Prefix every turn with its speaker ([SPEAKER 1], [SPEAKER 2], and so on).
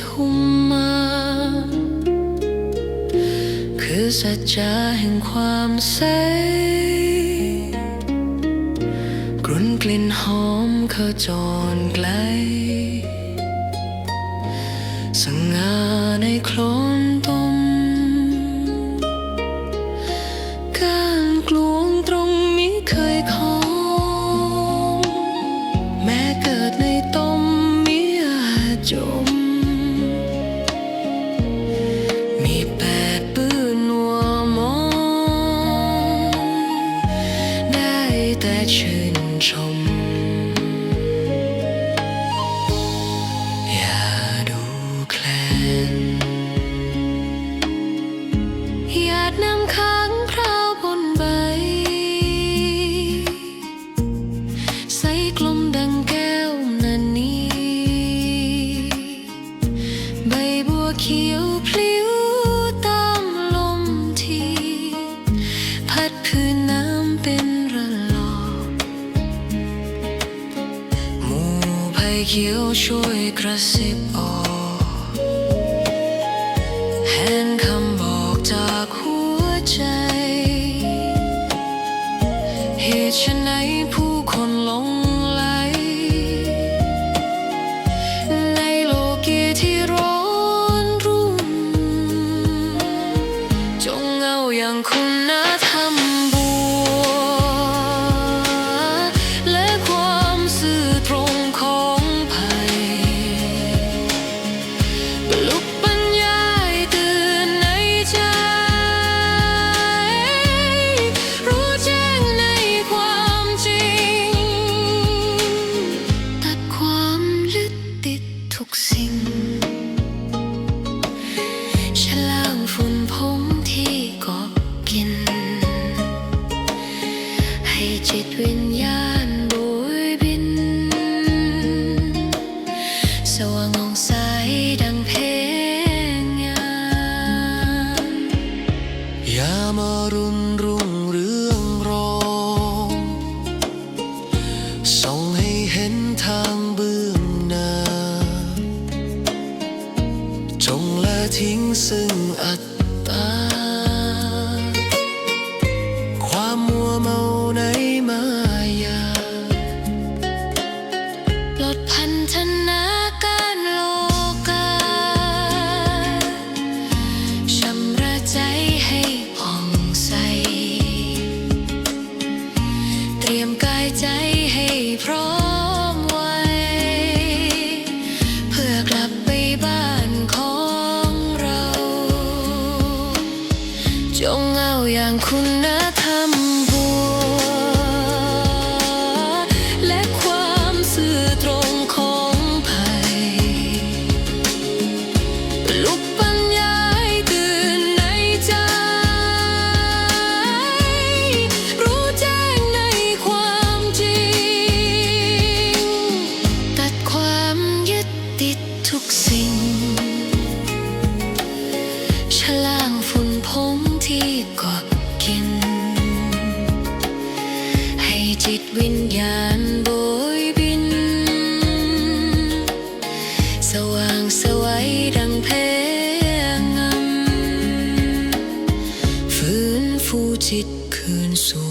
[SPEAKER 1] ทุมมา คือสัจจะแห่งความใสกลุ่นกลิ่นหอมเขาจรไกลสง่าในโคลน ชม อย่าดูแคลนอยาน้ำค้า ไผ่เขียวช่วยกระซิบออกแทนคำบอกจากหัวใจเหตุฉัน ให้จิตวิญญาณโบยบิน สว่างองใสดังเพลงยามยามอรุณรุ่งเรื่องรองส่องให้เห็นทางเบื้องหน้า จงละทิ้งซึ่งอัต กายใจให้พร้อมไว้ เพื่อกลับไปบ้านของเรา จงเอาอย่างคุณธร ฉลางฝุ่นผงที่กาะกิน ให้จิตวิญญาณโบยบิน สว่างสวัยดังเพลงงำฟื้นฟูจิตคืนสู่